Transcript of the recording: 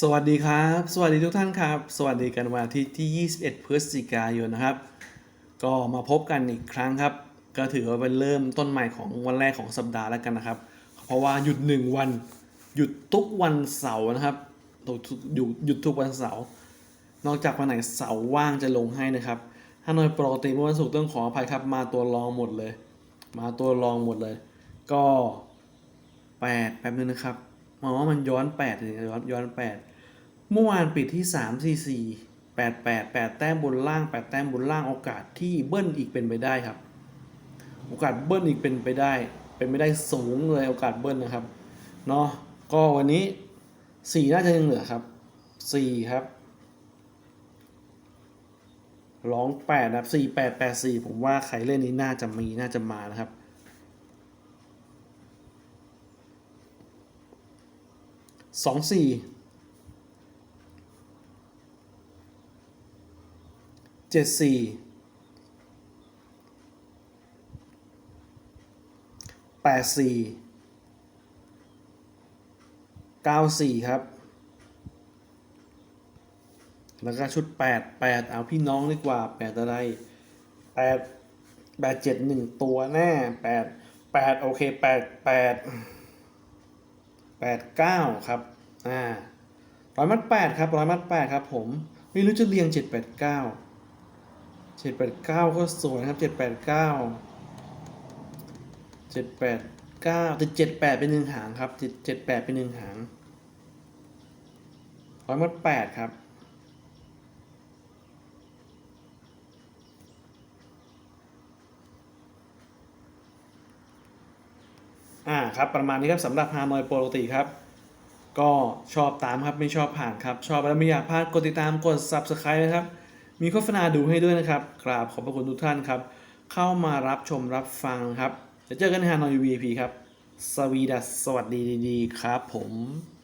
สวัสดีครับ สวัสดีทุกท่านครับ สวัสดีกันวันอาทิตย์ที่ 21 พฤศจิกายนนะครับ ก็มาพบกันอีกครั้งครับ ก็ถือว่าเป็นเริ่มต้นใหม่ของวันแรกของสัปดาห์แล้วกันนะครับ เพราะว่าหยุด 1 วัน หยุดทุกวันเสาร์นะครับหยุดหยุดทุกวันเสาร์ นอกจากวันไหนเสาร์ว่างจะลงให้นะครับ ถ้าโดยปกติเมื่อวันศุกร์ต้องขออภัยครับ มาตัวรองหมดเลย มาตัวรองหมดเลย ก็แปดแป๊บนึงนะครับ มองว่ามันย้อนแปดเลยย้อนย้อนแปดเมื่อวานปิดที่สามสี่สี่แปดแปดแปดแต้มบนล่างแปดแต้มบนล่างโอกาสที่เบิ้ลอีกเป็นไปได้ครับ โอกาสเบิ้ลอีกเป็นไปได้ เป็นไม่ได้สูงเลยโอกาสเบิ้ลนะครับเนาะก็วันนี้สี่น่าจะยังเหลือครับสี่ครับร้องแปดนะครับสี่แปดแปดสี่ผมว่าใครเล่นนี้น่าจะมีน่าจะมานะครับ สองสี่เจ็ดสี่แปดสี่เก้าสี่ครับ แล้วก็ชุดแปดแปดเอาพี่น้องดีกว่าแปดอะไรแปดแปดเจ็ดหนึ่งตัวแน่แปดแปดโอเคแปดแปด แปดเก้าครับอ่าร้อยมัดแปดครับร้อยมัดแปดครับผมไม่รู้จะเรียงเจ็ดแปดเก้าเจ็ดแปดเก้าก็สวยครับเจ็ดแปดเก้าเจ็ดแปดเก้าแต่เจ็ดแปดเป็นหนึ่งหางครับเจ็ดเจ็ดแปดเป็นหนึ่งหางร้อยมัดแปดครับ อ่าครับประมาณนี้ครับสำหรับฮานอยโปรติครับ ก็ชอบตามครับไม่ชอบผ่านครับ ชอบแล้วไม่อยากพลาดกดติดตามกด subscribe นะครับ มีโฆษณาดูให้ด้วยนะครับกราบขอบพระคุณทุกท่านครับ เข้ามารับชมรับฟังครับจะเจอกันในฮานอย VIP ครับสวีดัสสวัสดีดี ๆ ครับผม